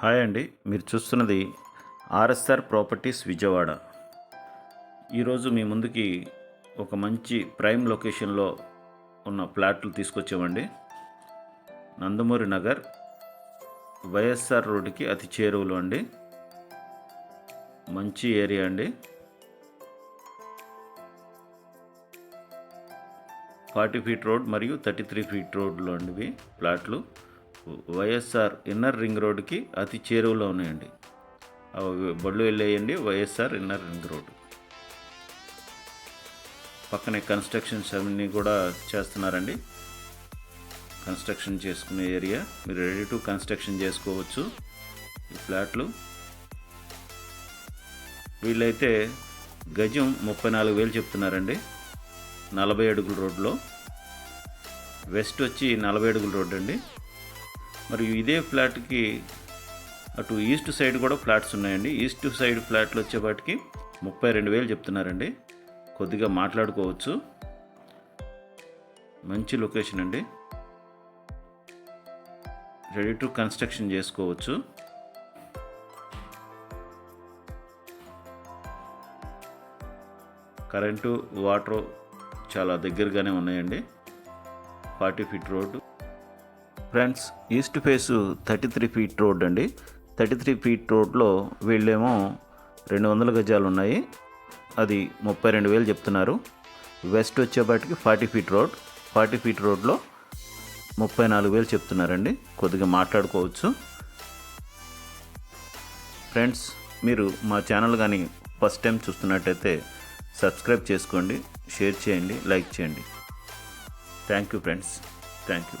Hi అండి. మీరు చూస్తున్నది ఆర్ఎస్ఆర్ ప్రాపర్టీస్ విజయవాడ. ఈరోజు మీ ముందుకి ఒక మంచి ప్రైమ్ లొకేషన్లో ఉన్న ప్లాట్లు తీసుకొచ్చామండి. నందమూరి నగర్ వైఎస్ఆర్ రోడ్డుకి అతి చేరువలో అండి. మంచి ఏరియా అండి. ఫార్టీ ఫీట్ రోడ్ మరియు థర్టీ త్రీ ఫీట్ రోడ్లో అండి ఇవి ప్లాట్లు. వైఎస్ఆర్ ఇన్నర్ రింగ్ రోడ్కి అతి చేరువలో ఉన్నాయండి. అవి బళ్ళు వెళ్ళేయండి వైఎస్ఆర్ ఇన్నర్ రింగ్ రోడ్ పక్కనే కన్స్ట్రక్షన్స్ అవన్నీ కూడా చేస్తున్నారండి. కన్స్ట్రక్షన్ చేసుకునే ఏరియా. మీరు రెడీ టు కన్స్ట్రక్షన్ చేసుకోవచ్చు ఈ ఫ్లాట్లు. వీళ్ళైతే గజం ముప్పై నాలుగు వేలు చెప్తున్నారండి. నలభై అడుగుల రోడ్లో వెస్ట్ వచ్చి నలభై అడుగుల రోడ్ అండి మరియు ఇదే ఫ్లాట్కి అటు ఈస్ట్ సైడ్ కూడా ఫ్లాట్స్ ఉన్నాయండి. ఈస్ట్ సైడ్ ఫ్లాట్లు వచ్చేపాటికి ముప్పై రెండు వేలు చెప్తున్నారండి. కొద్దిగా మాట్లాడుకోవచ్చు. మంచి లొకేషన్ అండి. రెడీ టు కన్స్ట్రక్షన్ చేసుకోవచ్చు. కరెంటు వాటర్ చాలా దగ్గరగానే ఉన్నాయండి. Forty feet road. Friends east face thirty three feet road అండి. థర్టీ త్రీ ఫీట్ రోడ్లో వీళ్ళేమో రెండు వందల గజాలు ఉన్నాయి అది ముప్పై రెండు వేలు చెప్తున్నారు. వెస్ట్ వచ్చేపాటికి forty feet road. Forty feet రోడ్లో ముప్పై నాలుగు వేలు చెప్తున్నారండి. కొద్దిగా మాట్లాడుకోవచ్చు. ఫ్రెండ్స్ మీరు మా ఛానల్ కానీ ఫస్ట్ టైం చూస్తున్నట్టయితే సబ్స్క్రైబ్ చేసుకోండి షేర్ చేయండి లైక్ చేయండి. Thank you friends. Thank you.